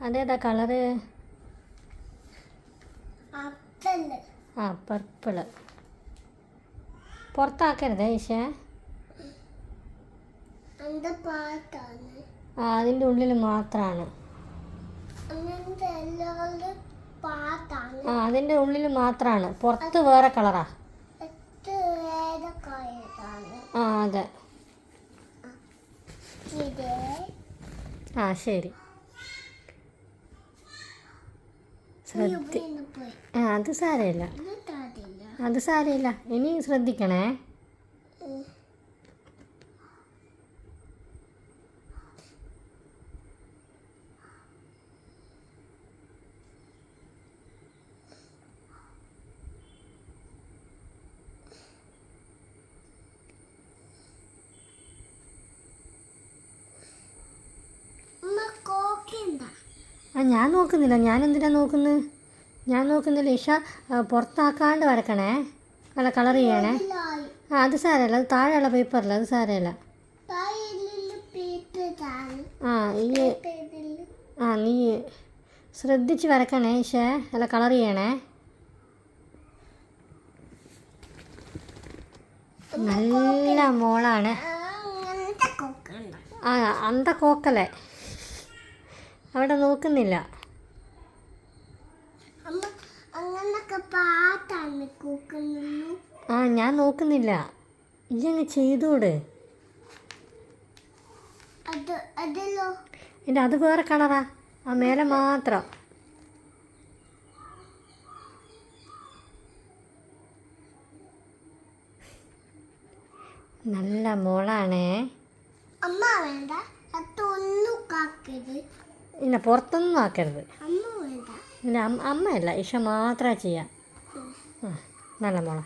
അതേതാ കളറ്? ആ പർപ്പിൾ. പുറത്താക്കരുത് ഈശേ. ആ അതിന്റെ ഉള്ളിൽ മാത്രമാണ് ആ അതിന്റെ ഉള്ളിൽ മാത്രമാണ് പുറത്ത് വേറെ കളറാ. ആ അതെ. ആ ശരി. ശ്രദ്ധ ആ അത് സാരമില്ല. അത് സാരമില്ല. ഇനി ശ്രദ്ധിക്കണേ അമ്മ കോക്കണ്ട ആ ഞാൻ നോക്കുന്നില്ല. ഞാൻ എന്തിനാ നോക്കുന്നത് ഞാൻ നോക്കുന്നില്ല. ഇഷ പുറത്താക്കാണ്ട് വരക്കണേ. അല്ല കളർ ചെയ്യണേ. ആ അത് സാരമല്ല അത് താഴെയുള്ള പേപ്പറിൽ അത് സാരമല്ല ആ ഈ ആ നീ ശ്രദ്ധിച്ച് വരക്കണേ ഇഷേ. അല്ല കളർ ചെയ്യണേ. നല്ല മോളാണ്. ആ അന്ത കോക്കലെ അവിടെ നോക്കുന്നില്ല. ആ ഞാൻ നോക്കുന്നില്ല. ഇല്ലങ്ങ് ചെയ്തോട്? എന്റെ അത് വേറെ കളറാ. ആ മേലെ മാത്രം. നല്ല മോളാണേ. അമ്മ വേണ്ട അത് ഒന്നും കാക്കരുത്. ഇല്ല പുറത്തൊന്നും ആക്കരുത്. അമ്മ അമ്മയല്ല ഇഷ മാത്രമേ ചെയ്യാം. ആ നല്ല മോളാ.